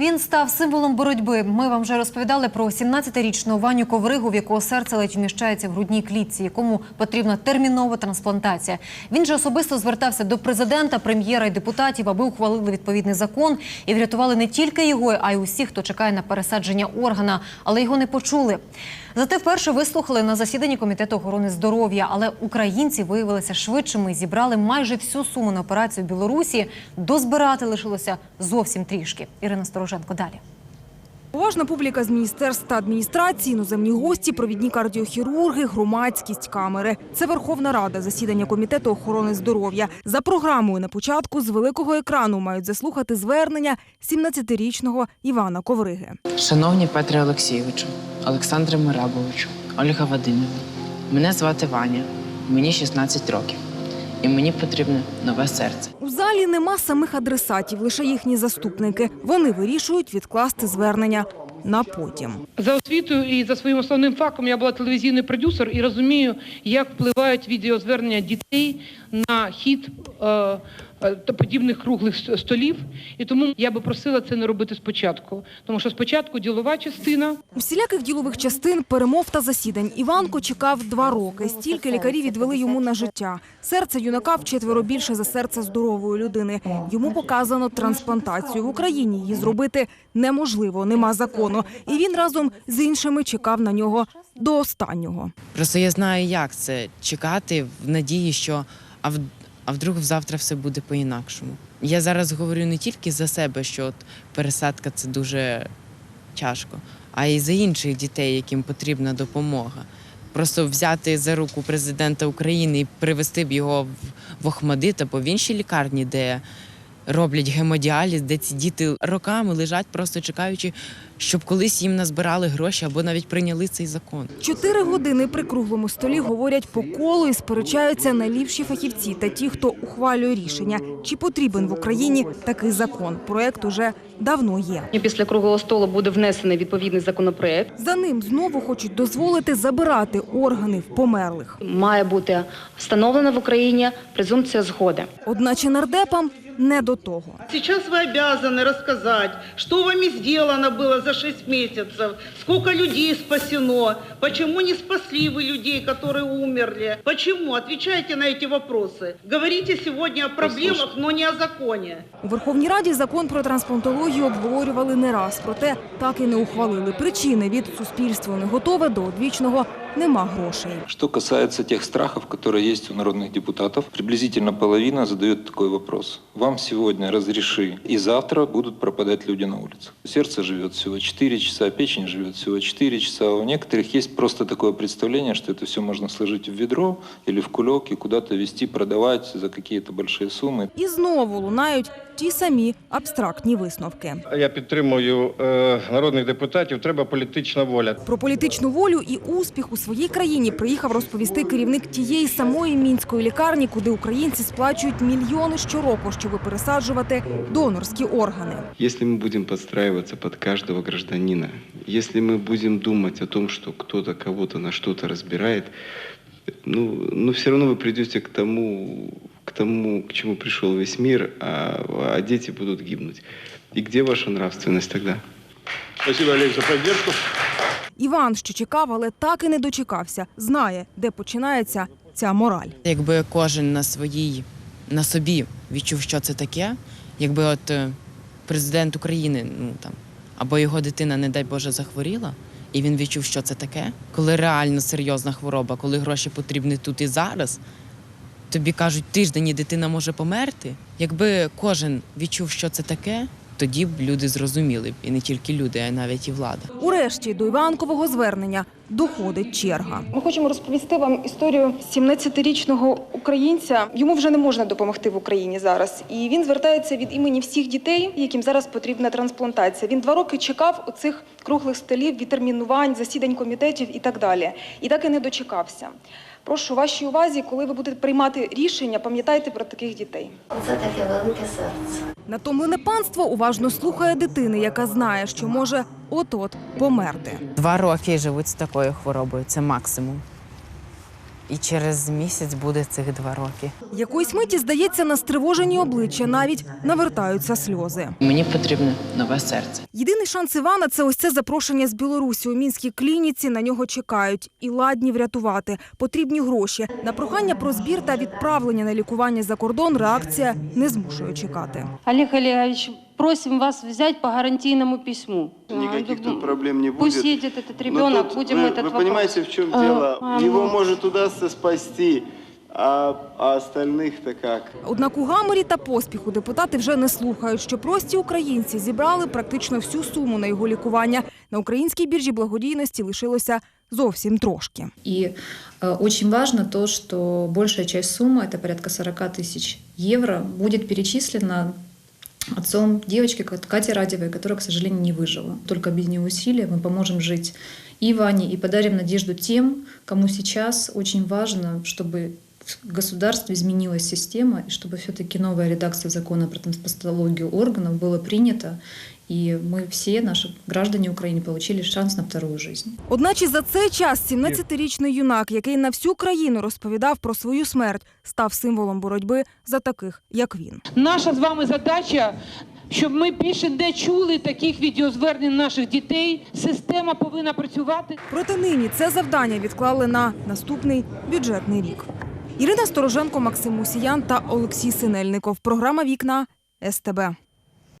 Він став символом боротьби. Ми вам вже розповідали про 17-річну Ваню Ковригу, в якого серце ледь вміщається в грудній клітці, якому потрібна термінова трансплантація. Він же особисто звертався до президента, прем'єра і депутатів, аби ухвалили відповідний закон і врятували не тільки його, а й усіх, хто чекає на пересадження органа, але його не почули. Зате вперше вислухали на засіданні комітету охорони здоров'я. Але українці виявилися швидшими і зібрали майже всю суму на операцію в Білорусі. Дозбирати лишилося зовсім трішки. Ірина Стороженко далі. Поважна публіка з міністерств та адміністрації, іноземні гості, провідні кардіохірурги, громадськість, камери. Це Верховна Рада, засідання комітету охорони здоров'я. За програмою на початку з великого екрану мають заслухати звернення 17-річного Івана Ковриги. Шановні Петре Олексійовичу, Олександре Мирабовичу, Ольга Вадимівна, мене звати Ваня, мені 16 років, і мені потрібне нове серце. У залі нема самих адресатів, лише їхні заступники. Вони вирішують відкласти звернення на потім. За освітою і за своїм основним фахом я була телевізійний продюсер і розумію, як впливають відеозвернення дітей на хід е, та подібних круглих столів. І тому я би просила це не робити спочатку, тому що спочатку ділова частина. Всіляких ділових частин, перемов та засідань Іванко чекав два роки. Стільки лікарі відвели йому на життя. Серце юнака вчетверо більше за серце здорової людини. Йому показано трансплантацію в Україні. Її зробити неможливо, нема закону. І він разом з іншими чекав на нього до останнього. Просто я знаю, як це чекати в надії, що а, в, а вдруг завтра все буде по-інакшому. Я зараз говорю не тільки за себе, що от пересадка це дуже тяжко, а й за інших дітей, яким потрібна допомога. Просто взяти за руку президента України і привезти б його в, в та в інші лікарні, де роблять гемодіаліз, де ці діти роками лежать, просто чекаючи, щоб колись їм назбирали гроші або навіть прийняли цей закон. Чотири години при круглому столі говорять по колу і сперечаються найліпші фахівці та ті, хто ухвалює рішення, чи потрібен в Україні такий закон. Проект уже давно є. Після круглого столу буде внесений відповідний законопроект. За ним знову хочуть дозволити забирати органи в померлих. Має бути встановлена в Україні презумпція згоди. Одначе нардепам не до того. Сейчас вы обязаны рассказать, что вами сделано было за 6 месяцев, сколько людей спасено, почему не спасли вы людей, которые умерли, почему? Отвечайте на эти вопросы. Говорите сегодня о проблемах, но не о законе. У Верховній Раді закон про трансплантологію обговорювали не раз, проте так і не ухвалили. Причини від суспільства не готове до одвічного нема грошей. Что касается тех страхов, которые есть у народных депутатов, приблизительно половина задает такой вопрос. Вам сегодня разреши, и завтра будут пропадать люди на улицах. Сердце живет всего 4 часа, печень живет всего 4 часа. У некоторых есть просто такое представление, что это все можно сложить в ведро или в кулек и куда-то везти, продавать за какие-то большие суммы. І знову лунають ті самі абстрактні висновки. Я підтримую е, народних депутатів. Треба політична воля. Про політичну волю і успіх у своїй країні приїхав розповісти керівник тієї самої мінської лікарні, куди українці сплачують мільйони щороку, щоб пересаджувати донорські органи. Если мы будем подстраиваться под каждого гражданина, если мы будем думать о том, что кто-то кого-то на что-то разбирает, ну, ну все равно вы придете к тому, к тому, к чему пришел весь мир, а, а дети будут гибнуть. И где ваша нравственность тогда? Спасибо, Олег, за поддержку. Іван, що чекав, але так і не дочекався, знає, де починається ця мораль. Якби кожен на своїй на собі відчув, що це таке, якби от е, президент України, ну там або його дитина, не дай Боже, захворіла, і він відчув, що це таке, коли реально серйозна хвороба, коли гроші потрібні тут і зараз. Тобі кажуть, тиждень і дитина може померти. Якби кожен відчув, що це таке, тоді б люди зрозуміли і не тільки люди, а навіть і влада. Урешті до Іванкового звернення доходить черга. Ми хочемо розповісти вам історію 17-річного українця. Йому вже не можна допомогти в Україні зараз. І він звертається від імені всіх дітей, яким зараз потрібна трансплантація. Він два роки чекав оцих круглих столів, відтермінувань, засідань комітетів і так далі. І так і не дочекався. Прошу вашій увазі, коли ви будете приймати рішення, пам'ятайте про таких дітей. Це таке велике серце. Натомлене панство уважно слухає дитини, яка знає, що може от-от померти. Два роки живуть з такою хворобою, це максимум. І через місяць буде цих два роки. Якоїсь миті, здається, на стривожені обличчя навіть навертаються сльози. Мені потрібне нове серце. Єдиний шанс Івана це ось це запрошення з Білорусі. У мінській клініці на нього чекають і ладні врятувати. Потрібні гроші. На прохання про збір та відправлення на лікування за кордон реакція не змушує чекати. Олег Олегович, просим вас взять по гарантийному письму. Никаких А, тут проблем не будет. Пусть едет этот Но ребенок, тут будем вы, этот вы вопрос. понимаете, в чем А, дело? а, Его ну. может удастся спасти, а, а остальных-то как? Однак у гаморі та поспіху депутати вже не слухають, що прості українці зібрали практично всю суму на його лікування. На українській біржі благодійності лишилося зовсім трошки. И э, очень важно то, что большая часть суммы, это порядка 40 тысяч евро, будет перечислена отцом девочки Кат- Кати Радевой, которая, к сожалению, не выжила. Только объединив усилия мы поможем жить и Ване, и подарим надежду тем, кому сейчас очень важно, чтобы в государстве изменилась система, и чтобы все-таки новая редакция закона про трансплантологию органов была принята, и мы все, наши граждане Украины, получили шанс на вторую жизнь. Одначе за цей час 17-річний юнак, який на всю країну розповідав про свою смерть, став символом боротьби за таких, як він. Наша з вами задача, щоб ми більше не чули таких відеозвернень наших дітей. Система повинна працювати. Проте нині це завдання відклали на наступний бюджетний рік. Ірина Стороженко, Максим Мусіян та Олексій Синельников. Програма Вікна СТБ.